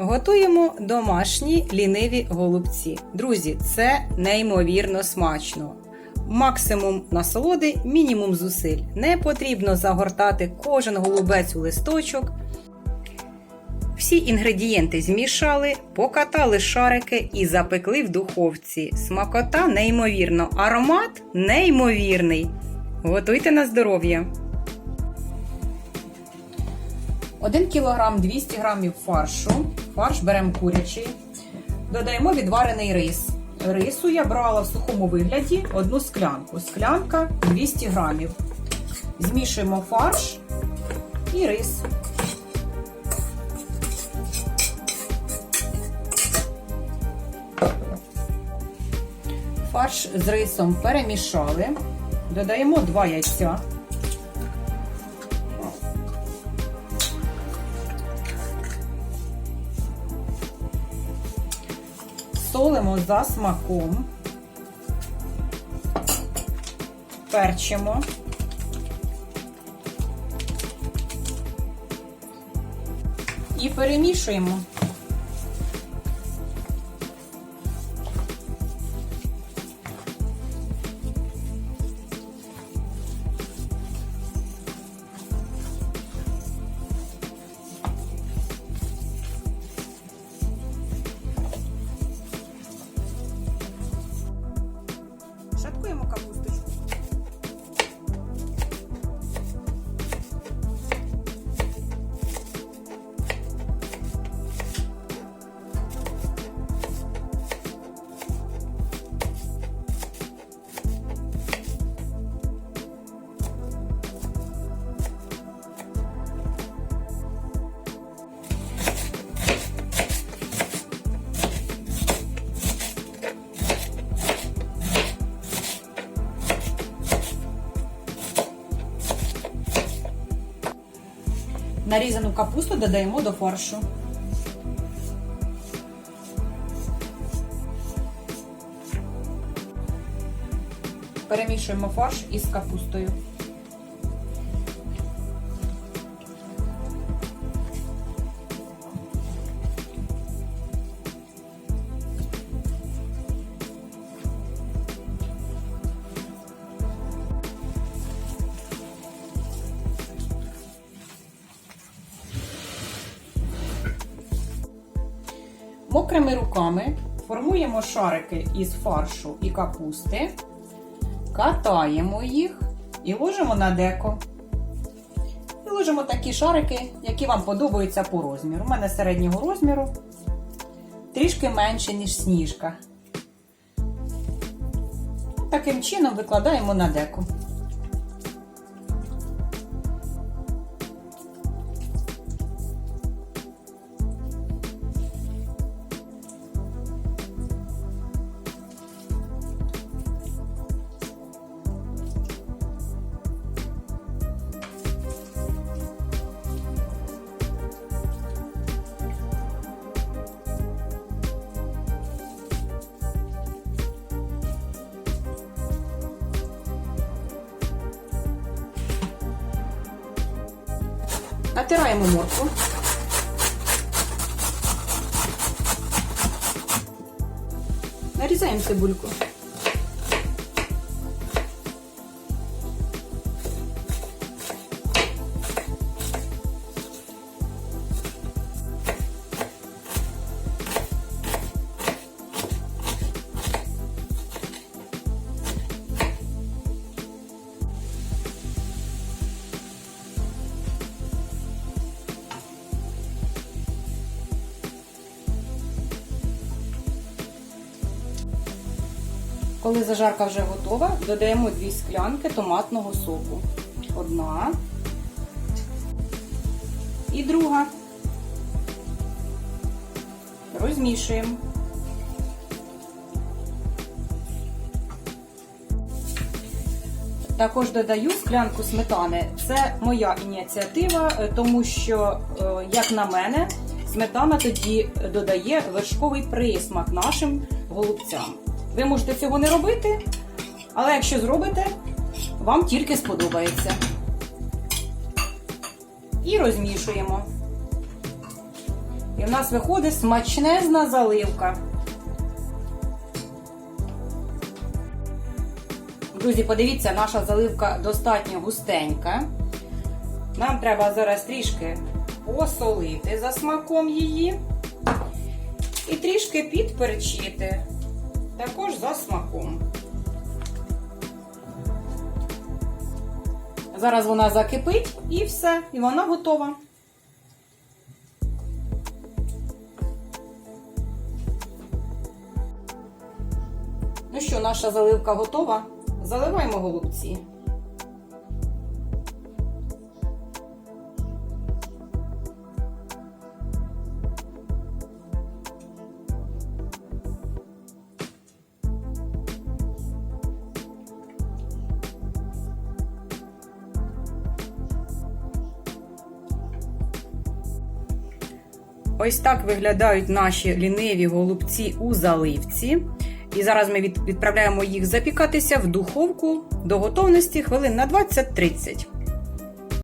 Готуємо домашні ліниві голубці. Друзі, це неймовірно смачно. Максимум насолоди, мінімум зусиль. Не потрібно загортати кожен голубець у листочок. Всі інгредієнти змішали, покатали шарики і запекли в духовці. Смакота неймовірно, аромат неймовірний. Готуйте на здоров'я. 1 кг 200 г фаршу. Фарш беремо курячий. Додаємо відварений рис. Рису я брала в сухому вигляді одну склянку. Склянка 200 грамів. Змішуємо фарш і рис. Фарш з рисом перемішали. Додаємо 2 яйця. Солимо за смаком. Перчимо. І перемішуємо. Шаткуємо капусточку. Нарізану капусту додаємо до фаршу. Перемішуємо фарш із капустою. Мокрими руками формуємо шарики із фаршу і капусти, катаємо їх і ложимо на деко. І ложимо такі шарики, які вам подобаються по розміру. У мене середнього розміру, трішки менше, ніж сніжка. Таким чином викладаємо на деко. Натираємо моркву. Нарізаємо цибульку. Коли зажарка вже готова, додаємо 2 склянки томатного соку. Одна і друга. Розмішуємо. Також додаю склянку сметани. Це моя ініціатива, е, тому що, е, як на мене, сметана тоді додає вершковий присмак нашим голубцям. Ви можете цього не робити, але якщо зробите, вам тільки сподобається. І розмішуємо. І в нас виходить смачнезна заливка. Друзі, подивіться, наша заливка достатньо густенька. Нам треба зараз трішки посолити за смаком її. І трішки підперчити. Також за смаком. Зараз вона закипить і все, і вона готова. Ну що, наша заливка готова. Заливаємо голубці. Ось так виглядають наші ліниві голубці у заливці. І зараз ми відправляємо їх запікатися в духовку до готовності хвилин на 20-30.